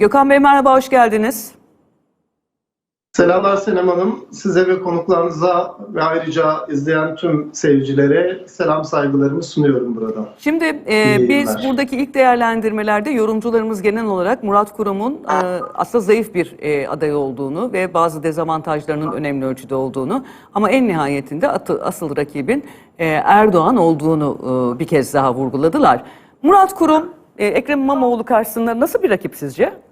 Gökhan Bey merhaba, hoş geldiniz. Selamlar Senem Hanım. Size ve konuklarınıza ve ayrıca izleyen tüm seyircilere selam saygılarımı sunuyorum burada. Şimdi e, biz buradaki ilk değerlendirmelerde yorumcularımız genel olarak Murat Kurum'un e, aslında zayıf bir e, aday olduğunu ve bazı dezavantajlarının önemli ölçüde olduğunu ama en nihayetinde atı, asıl rakibin e, Erdoğan olduğunu e, bir kez daha vurguladılar. Murat Kurum, e, Ekrem İmamoğlu karşısında nasıl bir rakip sizce?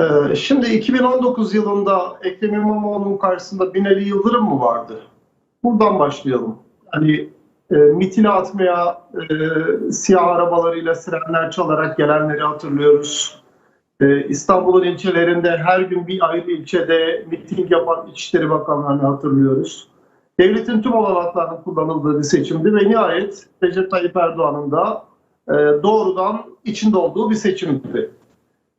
Ee, şimdi 2019 yılında Ekrem İmamoğlu'nun karşısında Binali Yıldırım mı vardı? Buradan başlayalım. Hani e, mitili atmaya e, siyah arabalarıyla sirenler çalarak gelenleri hatırlıyoruz. E, İstanbul'un ilçelerinde her gün bir ayrı ilçede miting yapan İçişleri Bakanlarını hatırlıyoruz. Devletin tüm olanaklarının kullanıldığı bir seçimdi ve nihayet Recep Tayyip Erdoğan'ın da e, doğrudan içinde olduğu bir seçimdi.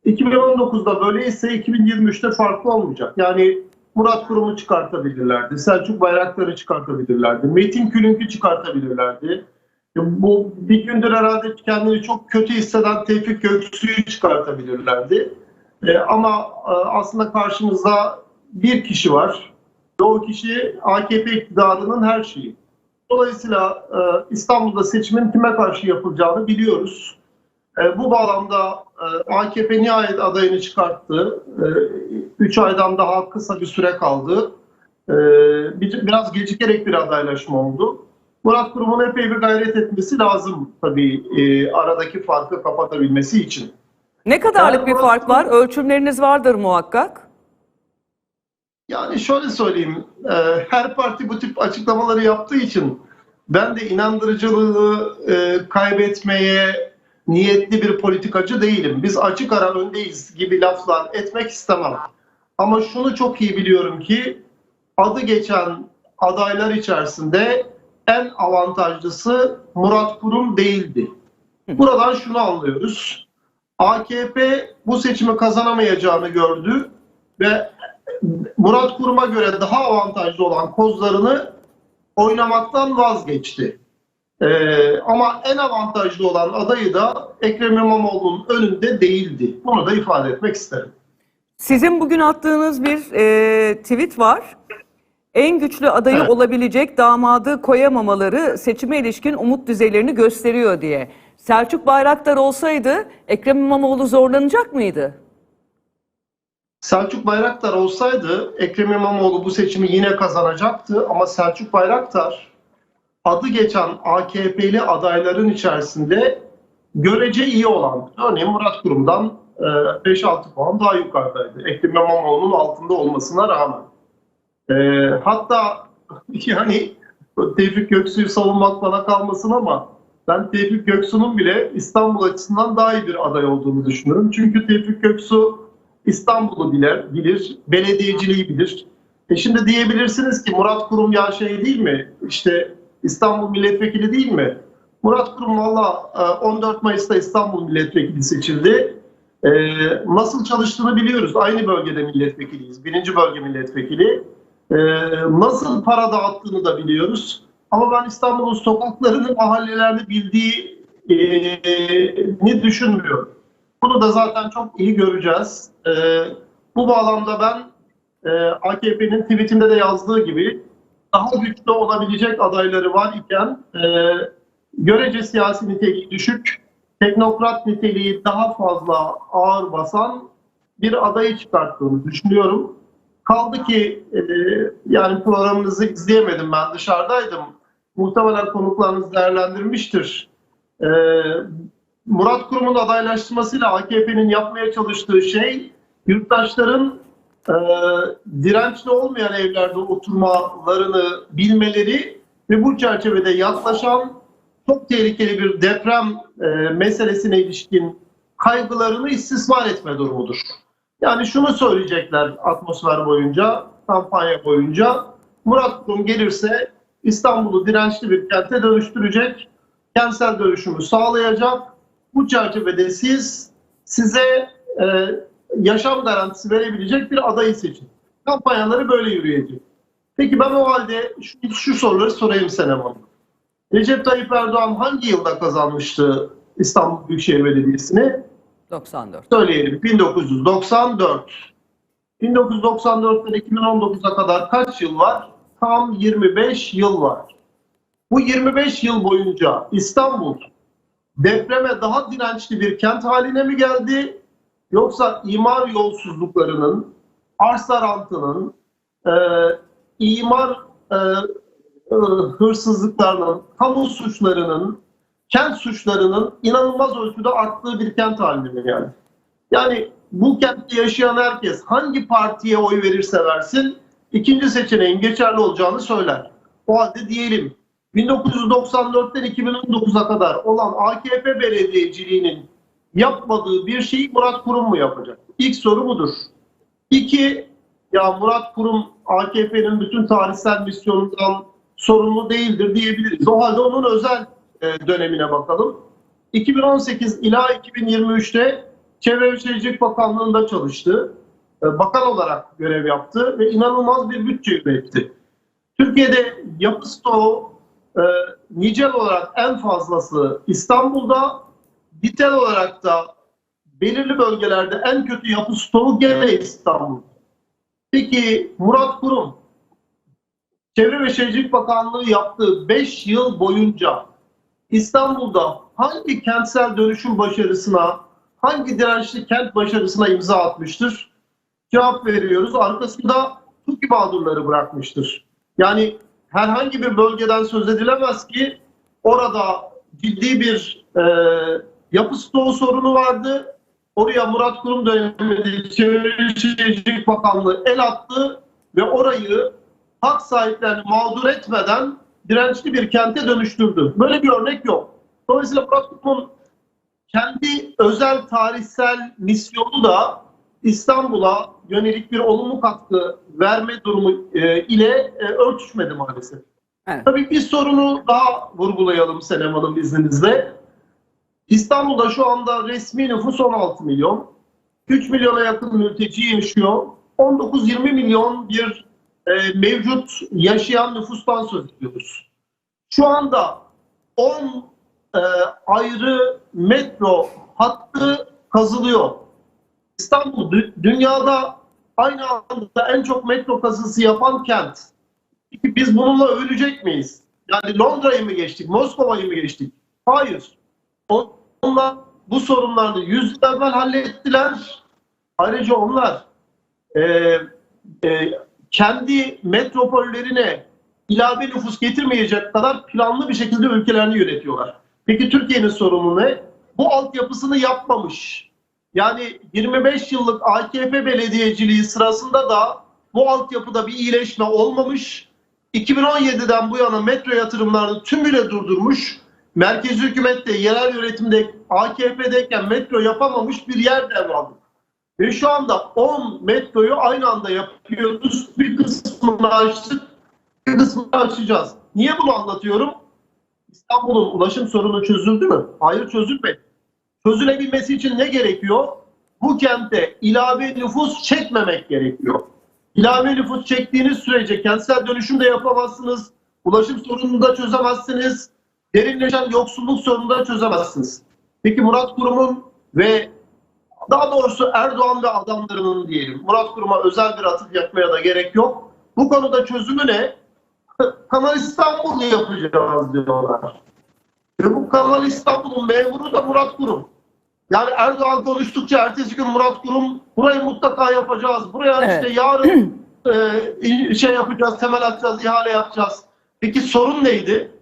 2019'da böyleyse 2023'te farklı olmayacak. Yani Murat Kurum'u çıkartabilirlerdi, Selçuk Bayraktar'ı çıkartabilirlerdi, Metin Külünk'ü çıkartabilirlerdi. E, Bu bir gündür herhalde kendini çok kötü hisseden Tevfik Göksu'yu çıkartabilirlerdi. E, ama e, aslında karşımızda bir kişi var ve o kişi AKP iktidarının her şeyi. Dolayısıyla İstanbul'da seçimin kime karşı yapılacağını biliyoruz. E, bu bağlamda e, AKP nihayet adayını çıkarttı. 3 aydan daha kısa bir süre kaldı. E, bir- biraz gecikerek bir adaylaşma oldu. Murat Kurum'un epey bir gayret etmesi lazım tabii e, aradaki farkı kapatabilmesi için. Ne kadarlık Ben bir Murat fark var? Ölçümleriniz vardır muhakkak. Yani şöyle söyleyeyim, e, her parti bu tip açıklamaları yaptığı için ben de inandırıcılığı e, kaybetmeye niyetli bir politikacı değilim. Biz açık ara öndeyiz gibi laflar etmek istemem. Ama şunu çok iyi biliyorum ki adı geçen adaylar içerisinde en avantajlısı Murat Kurum değildi. Buradan şunu anlıyoruz. AKP bu seçimi kazanamayacağını gördü ve Murat Kurum'a göre daha avantajlı olan kozlarını oynamaktan vazgeçti. Ee, ama en avantajlı olan adayı da Ekrem İmamoğlu'nun önünde değildi. Bunu da ifade etmek isterim. Sizin bugün attığınız bir e, tweet var. En güçlü adayı Evet. olabilecek damadı koyamamaları seçime ilişkin umut düzeylerini gösteriyor diye. Selçuk Bayraktar olsaydı Ekrem İmamoğlu zorlanacak mıydı? Selçuk Bayraktar olsaydı Ekrem İmamoğlu bu seçimi yine kazanacaktı ama Selçuk Bayraktar adı geçen AKP'li adayların içerisinde görece iyi olan, örneğin Murat Kurum'dan e, 5-6 puan daha yukarıdaydı. Ekrem İmamoğlu'nun altında olmasına rağmen. E, hatta yani Tevfik Göksu'yu savunmak bana kalmasın ama ben Tevfik Göksu'nun bile İstanbul açısından daha iyi bir aday olduğunu düşünüyorum. Çünkü Tevfik Göksu İstanbul'u bilir, bilir, belediyeciliği bilir. E şimdi diyebilirsiniz ki Murat Kurum ya şey değil mi? İşte İstanbul milletvekili değil mi? Murat Kurum valla e, 14 Mayıs'ta İstanbul milletvekili seçildi. E, Nasıl çalıştığını biliyoruz. Aynı bölgede milletvekiliyiz. Birinci bölge milletvekili. E, Nasıl para dağıttığını da biliyoruz. Ama ben İstanbul'un sokaklarını, mahallelerini bildiğini düşünmüyorum. Bunu da zaten çok iyi göreceğiz. Bu bağlamda ben AKP'nin tweetinde de yazdığı gibi daha güçlü olabilecek adayları var iken e, görece siyasi niteliği düşük, teknokrat niteliği daha fazla ağır basan bir adayı çıkarttığını düşünüyorum. Kaldı ki e, yani programınızı izleyemedim ben dışarıdaydım. Muhtemelen konuklarınız değerlendirmiştir. E, Murat Kurum'un adaylaştırmasıyla AKP'nin yapmaya çalıştığı şey yurttaşların e, dirençli olmayan evlerde oturmalarını bilmeleri ve bu çerçevede yaklaşan çok tehlikeli bir deprem e, meselesine ilişkin kaygılarını istismar etme durumudur. Yani şunu söyleyecekler atmosfer boyunca, kampanya boyunca. Murat Kurum gelirse İstanbul'u dirençli bir kente dönüştürecek, kentsel dönüşümü sağlayacak. Bu çerçevede siz size e, yaşam garantisi verebilecek bir adayı seçin. Kampanyaları böyle yürüyecek. Peki ben o halde şu, şu soruları sorayım Senem Hanım. Recep Tayyip Erdoğan hangi yılda kazanmıştı İstanbul Büyükşehir Belediyesi'ni? 94. söyleyelim 1994. 1994'ten 2019'a kadar kaç yıl var? Tam 25 yıl var. Bu 25 yıl boyunca İstanbul depreme daha dirençli bir kent haline mi geldi? Yoksa imar yolsuzluklarının, arsa rantının, e, imar e, e, hırsızlıklarının, kamu suçlarının, kent suçlarının inanılmaz ölçüde arttığı bir kent haline mi geldi? Yani bu kentte yaşayan herkes hangi partiye oy verirse versin ikinci seçeneğin geçerli olacağını söyler. O halde diyelim 1994'ten 2019'a kadar olan AKP belediyeciliğinin yapmadığı bir şeyi Murat Kurum mu yapacak? İlk soru budur. İki, ya Murat Kurum AKP'nin bütün tarihsel misyonundan sorumlu değildir diyebiliriz. O halde onun özel e, dönemine bakalım. 2018 ila 2023'te Çevre ve Şehircilik Bakanlığı'nda çalıştı. E, Bakan olarak görev yaptı ve inanılmaz bir bütçe üretti. Türkiye'de yapı stoğu e, nicel olarak en fazlası İstanbul'da, nitel olarak da belirli bölgelerde en kötü yapı stoğu gene İstanbul. Peki Murat Kurum Çevre ve Şehircilik Bakanlığı yaptığı 5 yıl boyunca İstanbul'da hangi kentsel dönüşüm başarısına, hangi dirençli kent başarısına imza atmıştır? Cevap veriyoruz. Arkasında TUKİ mağdurları bırakmıştır. Yani herhangi bir bölgeden söz edilemez ki orada ciddi bir e, yapı stoğu sorunu vardı. Oraya Murat Kurum döneminde Çevre Şehircilik Bakanlığı el attı ve orayı hak sahiplerini mağdur etmeden dirençli bir kente dönüştürdü. Böyle bir örnek yok. Dolayısıyla Murat Kurum'un kendi özel tarihsel misyonu da İstanbul'a yönelik bir olumlu katkı verme durumu e, ile e, örtüşmedi maalesef. Evet. Tabii bir sorunu daha vurgulayalım Senem Hanım izninizle. İstanbul'da şu anda resmi nüfus 16 milyon. 3 milyona yakın mülteci yaşıyor. 19-20 milyon bir e, mevcut yaşayan nüfustan söz ediyoruz. Şu anda 10 e, ayrı metro hattı kazılıyor. İstanbul dü- dünyada aynı anda en çok metro kazısı yapan kent. Peki biz bununla övülecek miyiz? Yani Londra'yı mı geçtik, Moskova'yı mı geçtik? Hayır. On- Onlar bu sorunları yüz yıl evvel hallettiler. Ayrıca onlar e, e, kendi metropollerine ilave nüfus getirmeyecek kadar planlı bir şekilde ülkelerini yönetiyorlar. Peki Türkiye'nin sorunu ne? Bu altyapısını yapmamış. Yani 25 yıllık AKP belediyeciliği sırasında da bu altyapıda bir iyileşme olmamış. 2017'den bu yana metro yatırımlarını tümüyle durdurmuş. Merkezi hükümette, yerel yönetimde AKP'deyken metro yapamamış bir yer devraldı. Ve şu anda 10 metroyu aynı anda yapıyoruz. Bir kısmını açtık, bir kısmını açacağız. Niye bunu anlatıyorum? İstanbul'un ulaşım sorunu çözüldü mü? Hayır çözülmedi. Çözülebilmesi için ne gerekiyor? Bu kente ilave nüfus çekmemek gerekiyor. İlave nüfus çektiğiniz sürece kentsel dönüşüm de yapamazsınız. Ulaşım sorununu da çözemezsiniz. Derinleşen yoksulluk sorununu da çözemezsiniz. Peki Murat Kurum'un ve daha doğrusu Erdoğan ve adamlarının diyelim Murat Kurum'a özel bir atıf yapmaya da gerek yok. Bu konuda çözümü ne? Kanal İstanbul'u yapacağız diyorlar. Ve bu Kanal İstanbul'un memuru da Murat Kurum. Yani Erdoğan konuştukça ertesi gün Murat Kurum burayı mutlaka yapacağız. Buraya Evet. işte yarın e, şey yapacağız, temel atacağız, ihale yapacağız. Peki sorun neydi?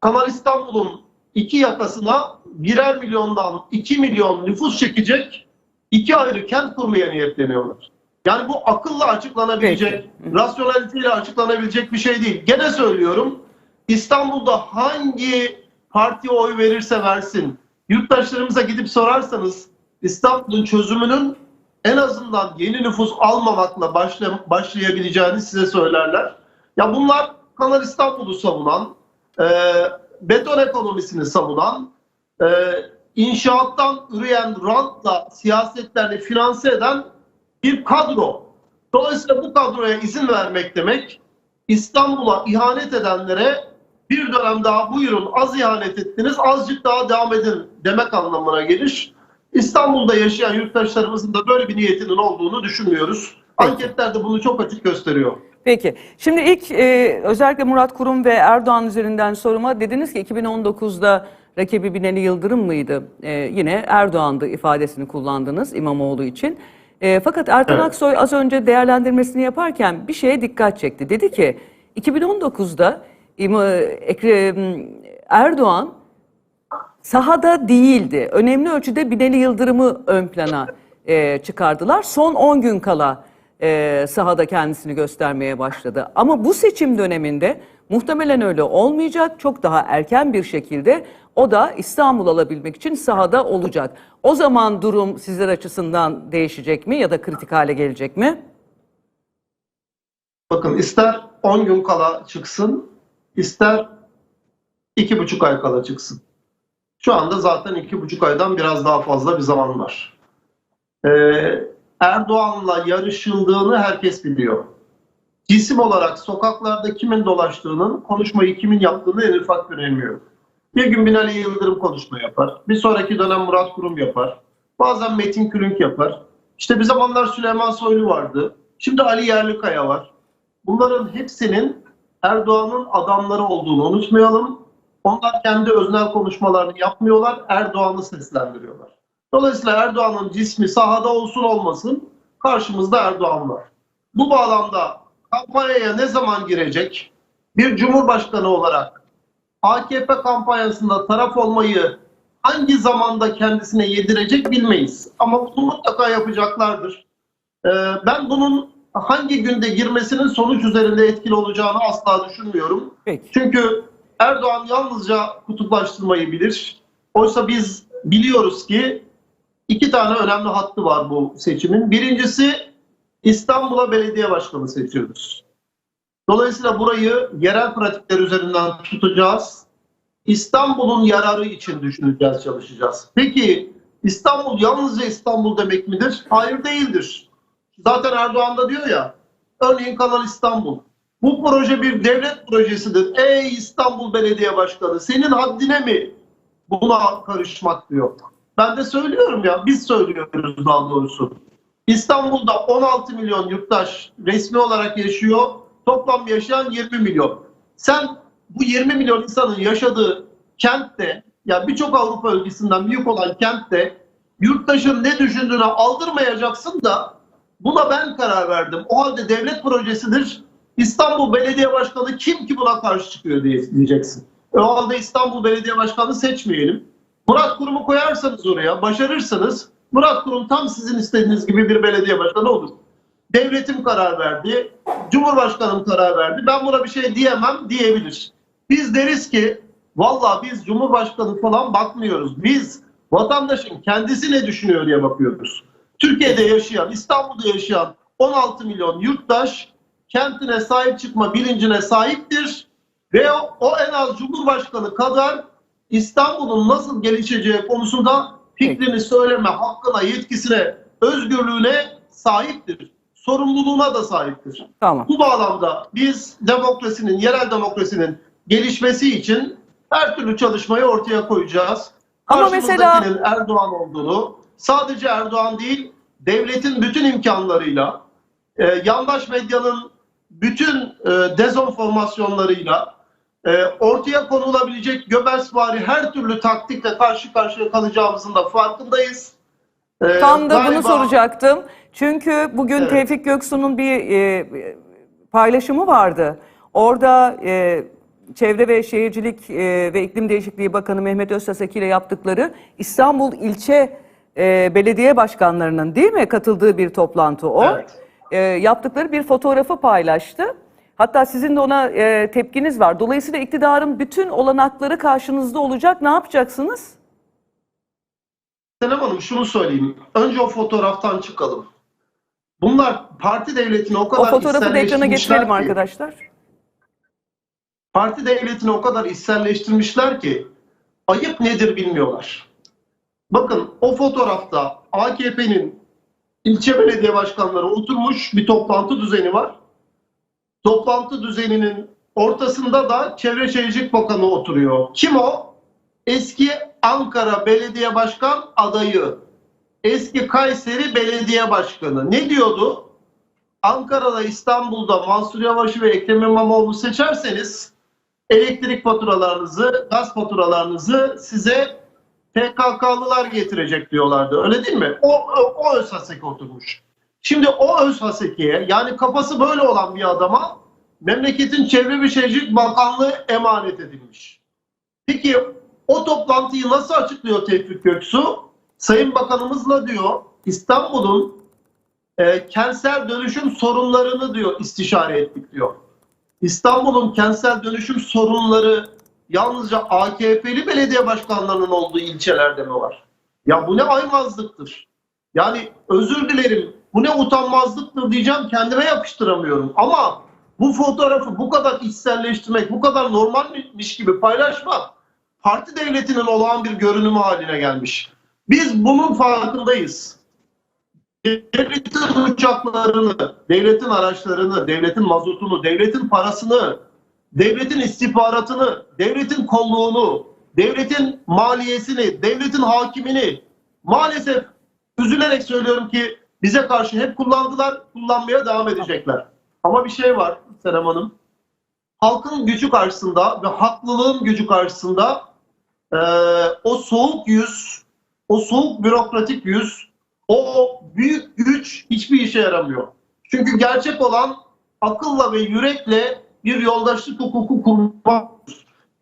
Kanal İstanbul'un iki yakasına birer milyondan iki milyon nüfus çekecek iki ayrı kent kurmaya niyetleniyorlar. Yani bu akılla açıklanabilecek, Peki. rasyoneliteyle açıklanabilecek bir şey değil. Gene söylüyorum, İstanbul'da hangi partiye oy verirse versin, yurttaşlarımıza gidip sorarsanız İstanbul'un çözümünün en azından yeni nüfus almamakla başla, başlayabileceğini size söylerler. Ya bunlar Kanal İstanbul'u savunan, e, beton ekonomisini savunan, e, inşaattan üreyen rantla siyasetlerini finanse eden bir kadro. Dolayısıyla bu kadroya izin vermek demek İstanbul'a ihanet edenlere bir dönem daha buyurun az ihanet ettiniz azıcık daha devam edin demek anlamına gelir. İstanbul'da yaşayan yurttaşlarımızın da böyle bir niyetinin olduğunu düşünmüyoruz. Anketler de bunu çok açık gösteriyor. Peki. Şimdi ilk e, özellikle Murat Kurum ve Erdoğan üzerinden soruma dediniz ki 2019'da rakibi Binali Yıldırım mıydı? E, yine Erdoğan'dı ifadesini kullandınız İmamoğlu için. E, fakat Erkan Evet. Aksoy az önce değerlendirmesini yaparken bir şeye dikkat çekti. Dedi ki 2019'da İma- Ekrem Erdoğan sahada değildi. Önemli ölçüde Binali Yıldırım'ı ön plana e, çıkardılar. Son 10 gün kala e, sahada kendisini göstermeye başladı. Ama bu seçim döneminde muhtemelen öyle olmayacak. Çok daha erken bir şekilde o da İstanbul alabilmek için sahada olacak. O zaman durum sizler açısından değişecek mi ya da kritik hale gelecek mi? Bakın ister 10 gün kala çıksın, ister 2,5 ay kala çıksın. Şu anda zaten 2,5 aydan biraz daha fazla bir zaman var. Ee, Erdoğan'la yarışıldığını herkes biliyor. Cisim olarak sokaklarda kimin dolaştığının, konuşmayı kimin yaptığını en ufak yok. Bir gün Binali Yıldırım konuşma yapar. Bir sonraki dönem Murat Kurum yapar. Bazen Metin Külünk yapar. İşte bir zamanlar Süleyman Soylu vardı. Şimdi Ali Yerlikaya var. Bunların hepsinin Erdoğan'ın adamları olduğunu unutmayalım. Onlar kendi öznel konuşmalarını yapmıyorlar. Erdoğan'ı seslendiriyorlar. Dolayısıyla Erdoğan'ın cismi sahada olsun olmasın karşımızda Erdoğan var. Bu bağlamda kampanyaya ne zaman girecek? Bir cumhurbaşkanı olarak AKP kampanyasında taraf olmayı hangi zamanda kendisine yedirecek bilmeyiz. Ama bunu mutlaka yapacaklardır. Ee, ben bunun hangi günde girmesinin sonuç üzerinde etkili olacağını asla düşünmüyorum. Peki. Çünkü Erdoğan yalnızca kutuplaştırmayı bilir. Oysa biz biliyoruz ki iki tane önemli hattı var bu seçimin. Birincisi İstanbul'a belediye başkanı seçiyoruz. Dolayısıyla burayı yerel pratikler üzerinden tutacağız. İstanbul'un yararı için düşüneceğiz, çalışacağız. Peki İstanbul yalnızca İstanbul demek midir? Hayır değildir. Zaten Erdoğan da diyor ya, örneğin Kanal İstanbul. Bu proje bir devlet projesidir. Ey İstanbul Belediye Başkanı senin haddine mi buna karışmak diyor. Ben de söylüyorum ya, biz söylüyoruz daha doğrusu. İstanbul'da 16 milyon yurttaş resmi olarak yaşıyor. Toplam yaşayan 20 milyon. Sen bu 20 milyon insanın yaşadığı kentte, ya birçok Avrupa ülkesinden büyük olan kentte yurttaşın ne düşündüğünü aldırmayacaksın da buna ben karar verdim. O halde devlet projesidir. İstanbul Belediye Başkanı kim ki buna karşı çıkıyor diye diyeceksin. E o halde İstanbul Belediye Başkanı seçmeyelim. Murat Kurum'u koyarsanız oraya, başarırsanız Murat Kurum tam sizin istediğiniz gibi bir belediye başkanı olur. Devletim karar verdi, Cumhurbaşkanım karar verdi. Ben buna bir şey diyemem diyebilir. Biz deriz ki valla biz Cumhurbaşkanı falan bakmıyoruz. Biz vatandaşın kendisi ne düşünüyor diye bakıyoruz. Türkiye'de yaşayan, İstanbul'da yaşayan 16 milyon yurttaş kentine sahip çıkma bilincine sahiptir. Ve o, en az Cumhurbaşkanı kadar İstanbul'un nasıl gelişeceği konusunda fikrini söyleme hakkına, yetkisine, özgürlüğüne sahiptir. Sorumluluğuna da sahiptir. Tamam. Bu bağlamda biz demokrasinin, yerel demokrasinin gelişmesi için her türlü çalışmayı ortaya koyacağız. Ama Karşımızdakinin Erdoğan olduğunu, sadece Erdoğan değil, devletin bütün imkanlarıyla, e, yandaş medyanın bütün e, dezenformasyonlarıyla e, ortaya konulabilecek Göbelsvari her türlü taktikle karşı karşıya kalacağımızın da farkındayız. E, Tam da bunu galiba- soracaktım. Çünkü bugün Evet. Tevfik Göksu'nun bir e, paylaşımı vardı. Orada e, Çevre ve Şehircilik e, ve İklim Değişikliği Bakanı Mehmet Özsaseki ile yaptıkları İstanbul ilçe e, belediye başkanlarının değil mi katıldığı bir toplantı o. Evet. E, yaptıkları bir fotoğrafı paylaştı. Hatta sizin de ona e, tepkiniz var. Dolayısıyla iktidarın bütün olanakları karşınızda olacak. Ne yapacaksınız? Senem Hanım şunu söyleyeyim. Önce o fotoğraftan çıkalım. Bunlar parti devletini o O kadar fotoğrafı da ekrana getirelim ki- arkadaşlar. Parti devletini o kadar içselleştirmişler ki ayıp nedir bilmiyorlar. Bakın o fotoğrafta AKP'nin ilçe belediye başkanları oturmuş bir toplantı düzeni var. Toplantı düzeninin ortasında da Çevre Şehircilik Bakanı oturuyor. Kim o? Eski Ankara Belediye Başkan adayı eski Kayseri Belediye Başkanı. Ne diyordu? Ankara'da, İstanbul'da Mansur Yavaş'ı ve Ekrem İmamoğlu seçerseniz elektrik faturalarınızı, gaz faturalarınızı size PKK'lılar getirecek diyorlardı. Öyle değil mi? O, o, o oturmuş. Şimdi o öz hasekiye yani kafası böyle olan bir adama memleketin Çevre ve Şehircilik Bakanlığı emanet edilmiş. Peki o toplantıyı nasıl açıklıyor Tevfik Göksu? Sayın Bakanımızla diyor İstanbul'un e, kentsel dönüşüm sorunlarını diyor istişare ettik diyor. İstanbul'un kentsel dönüşüm sorunları yalnızca AKP'li belediye başkanlarının olduğu ilçelerde mi var? Ya bu ne aymazlıktır. Yani özür dilerim bu ne utanmazlıktır diyeceğim kendime yapıştıramıyorum. Ama bu fotoğrafı bu kadar içselleştirmek, bu kadar normalmiş gibi paylaşmak parti devletinin olağan bir görünümü haline gelmiş. Biz bunun farkındayız. Devletin uçaklarını, devletin araçlarını, devletin mazotunu, devletin parasını, devletin istihbaratını, devletin kolluğunu, devletin maliyesini, devletin hakimini maalesef üzülerek söylüyorum ki bize karşı hep kullandılar, kullanmaya devam edecekler. Ama bir şey var Serem Hanım. Halkın gücü karşısında ve haklılığın gücü karşısında eee, o soğuk yüz, o soğuk bürokratik yüz, o büyük güç hiçbir işe yaramıyor. Çünkü gerçek olan akılla ve yürekle bir yoldaşlık hukuku kurmak.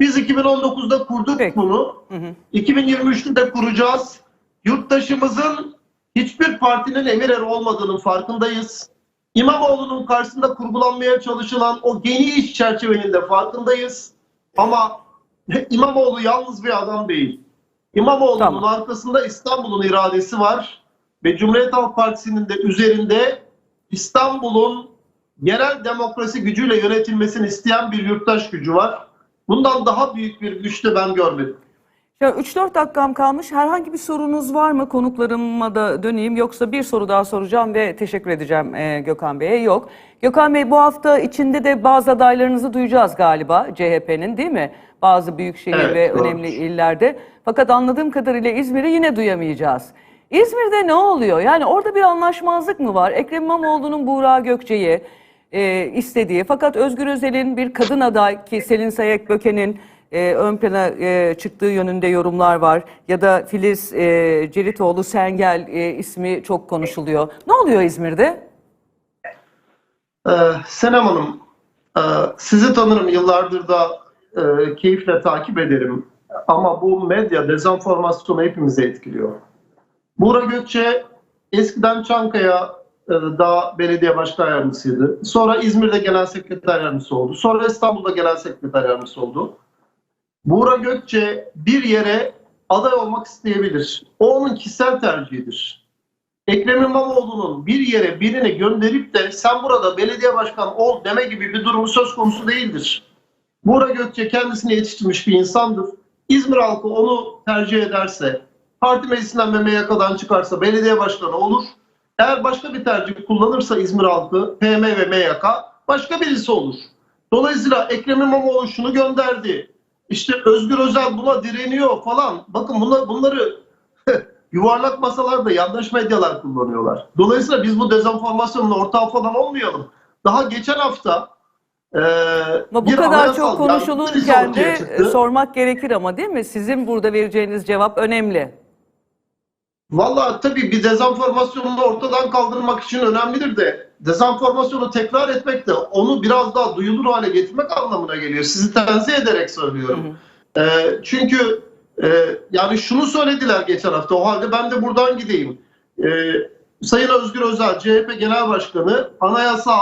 Biz 2019'da kurduk Peki. bunu. Hı hı. 2023'te de kuracağız. Yurttaşımızın hiçbir partinin emir eri olmadığının farkındayız. İmamoğlu'nun karşısında kurgulanmaya çalışılan o geniş çerçevenin de farkındayız. Ama İmamoğlu yalnız bir adam değil. İmamoğlu'nun Tamam. arkasında İstanbul'un iradesi var ve Cumhuriyet Halk Partisi'nin de üzerinde İstanbul'un yerel demokrasi gücüyle yönetilmesini isteyen bir yurttaş gücü var. Bundan daha büyük bir güç de ben görmedim. Ya 3-4 dakikam kalmış. Herhangi bir sorunuz var mı? Konuklarıma da döneyim. Yoksa bir soru daha soracağım ve teşekkür edeceğim e, Gökhan Bey'e. Yok. Gökhan Bey bu hafta içinde de bazı adaylarınızı duyacağız galiba CHP'nin değil mi? Bazı büyükşehir Evet, ve doğru. önemli illerde. Fakat anladığım kadarıyla İzmir'i yine duyamayacağız. İzmir'de ne oluyor? Yani orada bir anlaşmazlık mı var? Ekrem İmamoğlu'nun Buğra Gökçe'yi e, istediği fakat Özgür Özel'in bir kadın aday ki Selin Sayek Böke'nin e, ön plana e, çıktığı yönünde yorumlar var. Ya da Filiz e, Ceritoğlu Sengel e, ismi çok konuşuluyor. Ne oluyor İzmir'de? Ee, Senem Hanım, e, sizi tanırım yıllardır da e, keyifle takip ederim. Ama bu medya dezenformasyonu hepimizi etkiliyor. Buğra Gökçe eskiden Çankaya e, da belediye başkan yardımcısıydı. Sonra İzmir'de genel sekreter yardımcısı oldu. Sonra İstanbul'da genel sekreter yardımcısı oldu. Buğra Gökçe bir yere aday olmak isteyebilir. O onun kişisel tercihidir. Ekrem İmamoğlu'nun bir yere birini gönderip de sen burada belediye başkanı ol deme gibi bir durumu söz konusu değildir. Buğra Gökçe kendisini yetiştirmiş bir insandır. İzmir halkı onu tercih ederse, parti meclisinden ve MYK'dan çıkarsa belediye başkanı olur. Eğer başka bir tercih kullanırsa İzmir halkı, PM ve MYK başka birisi olur. Dolayısıyla Ekrem İmamoğlu şunu gönderdi. İşte Özgür Özel buna direniyor falan. Bakın bunlar, bunları yuvarlak masalarda yandaş medyalar kullanıyorlar. Dolayısıyla biz bu dezenformasyonun ortağı falan olmayalım. Daha geçen hafta e, Ama bu kadar çok konuşulurken de sormak gerekir ama değil mi? Sizin burada vereceğiniz cevap önemli. Vallahi tabii bir dezenformasyonu ortadan kaldırmak için önemlidir de dezenformasyonu tekrar etmek de onu biraz daha duyulur hale getirmek anlamına geliyor. Sizi tenzih ederek söylüyorum. Ee, çünkü e, yani şunu söylediler geçen hafta o halde ben de buradan gideyim. Ee, Sayın Özgür Özel CHP Genel Başkanı anayasa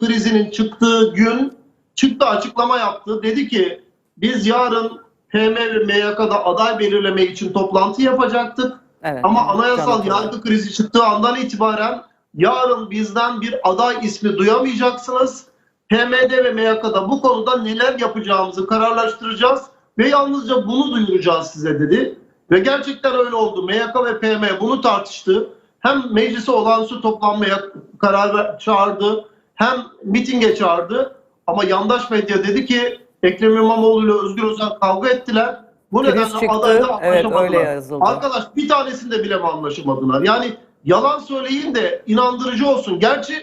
krizinin çıktığı gün çıktı açıklama yaptı. Dedi ki biz yarın PM ve MYK'da aday belirleme için toplantı yapacaktık. Evet. Ama anayasal yargı krizi çıktığı andan itibaren yarın bizden bir aday ismi duyamayacaksınız. PMD ve MYK'da bu konuda neler yapacağımızı kararlaştıracağız ve yalnızca bunu duyuracağız size dedi. Ve gerçekten öyle oldu. MYK ve PM bunu tartıştı. Hem meclise olağanüstü toplanmaya karar çağırdı hem mitinge çağırdı. Ama yandaş medya dedi ki Ekrem İmamoğlu ile Özgür Özel kavga ettiler. Bu Kriz nedenle çıktı. adayla Evet, anlaşamadılar. öyle yazıldı. Arkadaş bir tanesinde bile mi anlaşamadılar? Yani yalan söyleyin de inandırıcı olsun. Gerçi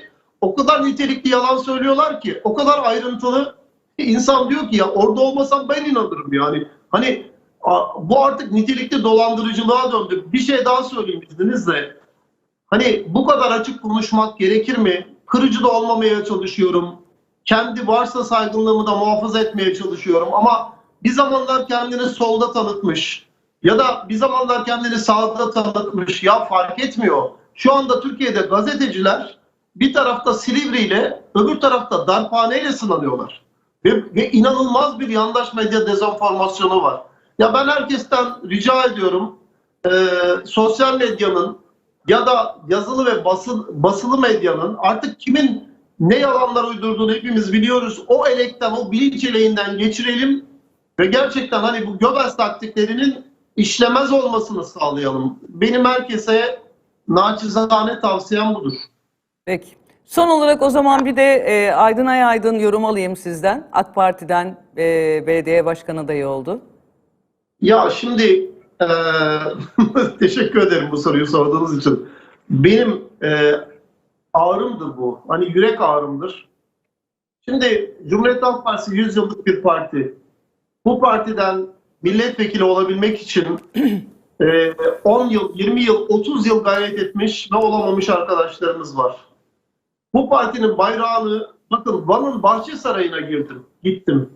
o kadar nitelikli yalan söylüyorlar ki, o kadar ayrıntılı insan diyor ki ya orada olmasam ben inanırım yani. Hani bu artık nitelikli dolandırıcılığa döndü. Bir şey daha söyleyeyim izninizle. Hani bu kadar açık konuşmak gerekir mi? Kırıcı da olmamaya çalışıyorum. Kendi varsa saygınlığımı da muhafaza etmeye çalışıyorum ama bir zamanlar kendini solda tanıtmış ya da bir zamanlar kendini sağda tanıtmış ya fark etmiyor. Şu anda Türkiye'de gazeteciler bir tarafta Silivri ile öbür tarafta darphane ile sınanıyorlar. Ve, ve inanılmaz bir yandaş medya dezenformasyonu var. Ya ben herkesten rica ediyorum e, sosyal medyanın ya da yazılı ve basın, basılı medyanın artık kimin ne yalanlar uydurduğunu hepimiz biliyoruz. O elekten, o bilinç eleğinden geçirelim ve gerçekten hani bu Göbels taktiklerinin işlemez olmasını sağlayalım. Benim herkese naçizane tavsiyem budur. Peki. Son olarak o zaman bir de e, Aydın Ay Aydın yorum alayım sizden. AK Parti'den e, belediye başkan adayı oldu. Ya şimdi eee, teşekkür ederim bu soruyu sorduğunuz için. Benim eee, ağrımdır bu. Hani yürek ağrımdır. Şimdi Cumhuriyet Halk Partisi 100 yıllık bir parti. Bu partiden milletvekili olabilmek için eee, 10 yıl, 20 yıl, 30 yıl gayret etmiş ve olamamış arkadaşlarımız var. Bu partinin bayrağını bakın Van'ın Bahçesarayı'na girdim, gittim.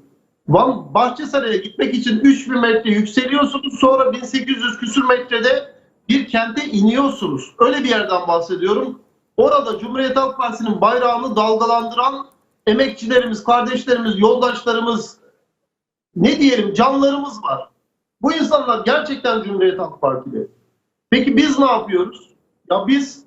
Van Bahçesaray'a gitmek için 3000 metre yükseliyorsunuz. Sonra 1800 küsür metrede bir kente iniyorsunuz. Öyle bir yerden bahsediyorum. Orada Cumhuriyet Halk Partisi'nin bayrağını dalgalandıran emekçilerimiz, kardeşlerimiz, yoldaşlarımız, ne diyelim canlarımız var. Bu insanlar gerçekten Cumhuriyet Halk Partili. Peki biz ne yapıyoruz? Ya biz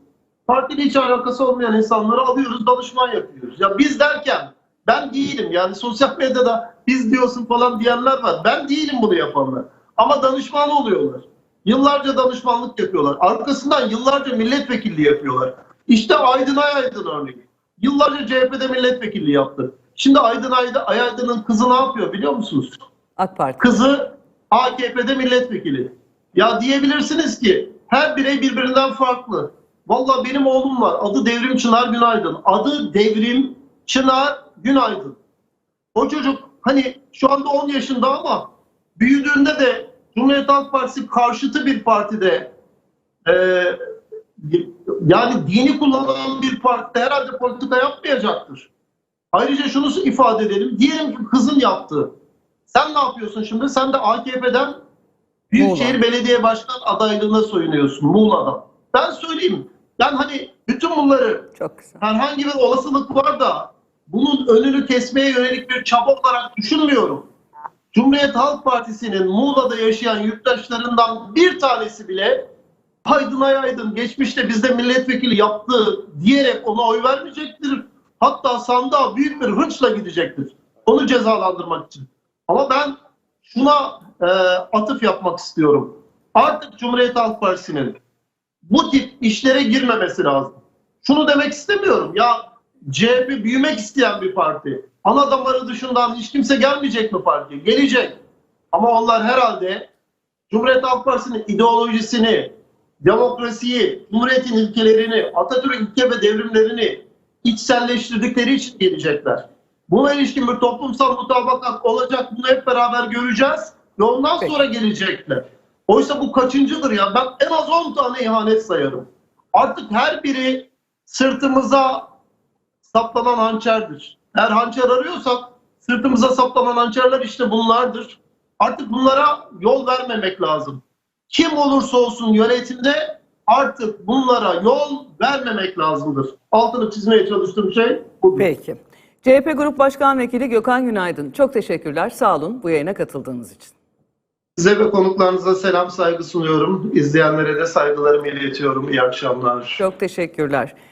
partiyle hiç alakası olmayan insanları alıyoruz, danışman yapıyoruz. Ya biz derken ben değilim. Yani sosyal medyada biz diyorsun falan diyenler var. Ben değilim bunu yapanlar. Ama danışman oluyorlar. Yıllarca danışmanlık yapıyorlar. Arkasından yıllarca milletvekilliği yapıyorlar. İşte Aydın Ay Aydın örneği. Yıllarca CHP'de milletvekilliği yaptı. Şimdi Aydın Ay Ay Aydın'ın kızı ne yapıyor biliyor musunuz? AK Parti. Kızı AKP'de milletvekili. Ya diyebilirsiniz ki her birey birbirinden farklı. Vallahi benim oğlum var. Adı Devrim Çınar Günaydın. Adı Devrim Çınar Günaydın. O çocuk hani şu anda 10 yaşında ama büyüdüğünde de Cumhuriyet Halk Partisi karşıtı bir partide eee, yani dini kullanan bir partide herhalde politika yapmayacaktır. Ayrıca şunu ifade edelim. Diyelim ki kızın yaptığı. Sen ne yapıyorsun şimdi? Sen de AKP'den Büyükşehir Belediye Başkan adaylığına soyunuyorsun Muğla'dan. Ben söyleyeyim. Ben hani bütün bunları Çok güzel. herhangi bir olasılık var da bunun önünü kesmeye yönelik bir çaba olarak düşünmüyorum. Cumhuriyet Halk Partisi'nin Muğla'da yaşayan yurttaşlarından bir tanesi bile Aydın Ay Aydın geçmişte bizde milletvekili yaptı diyerek ona oy vermeyecektir. Hatta sandığa büyük bir hınçla gidecektir. Onu cezalandırmak için. Ama ben şuna e, atıf yapmak istiyorum. Artık Cumhuriyet Halk Partisi'nin bu tip işlere girmemesi lazım. Şunu demek istemiyorum. Ya CHP büyümek isteyen bir parti. Ana damarı dışından hiç kimse gelmeyecek mi partiye? Gelecek. Ama onlar herhalde Cumhuriyet Halk Partisi'nin ideolojisini, demokrasiyi, Cumhuriyet'in ilkelerini, Atatürk ilke ve devrimlerini içselleştirdikleri için gelecekler. Buna ilişkin bir toplumsal mutabakat olacak. Bunu hep beraber göreceğiz. Ve ondan Peki. sonra gelecekler. Oysa bu kaçıncıdır ya? Ben en az 10 tane ihanet sayarım. Artık her biri sırtımıza saplanan hançerdir. Eğer hançer arıyorsak sırtımıza saplanan hançerler işte bunlardır. Artık bunlara yol vermemek lazım. Kim olursa olsun yönetimde artık bunlara yol vermemek lazımdır. Altını çizmeye çalıştığım şey budur. Peki. CHP Grup Başkan Vekili Gökhan Günaydın. Çok teşekkürler. Sağ olun bu yayına katıldığınız için. Size ve konuklarınıza selam saygı sunuyorum. İzleyenlere de saygılarımı iletiyorum. İyi akşamlar. Çok teşekkürler.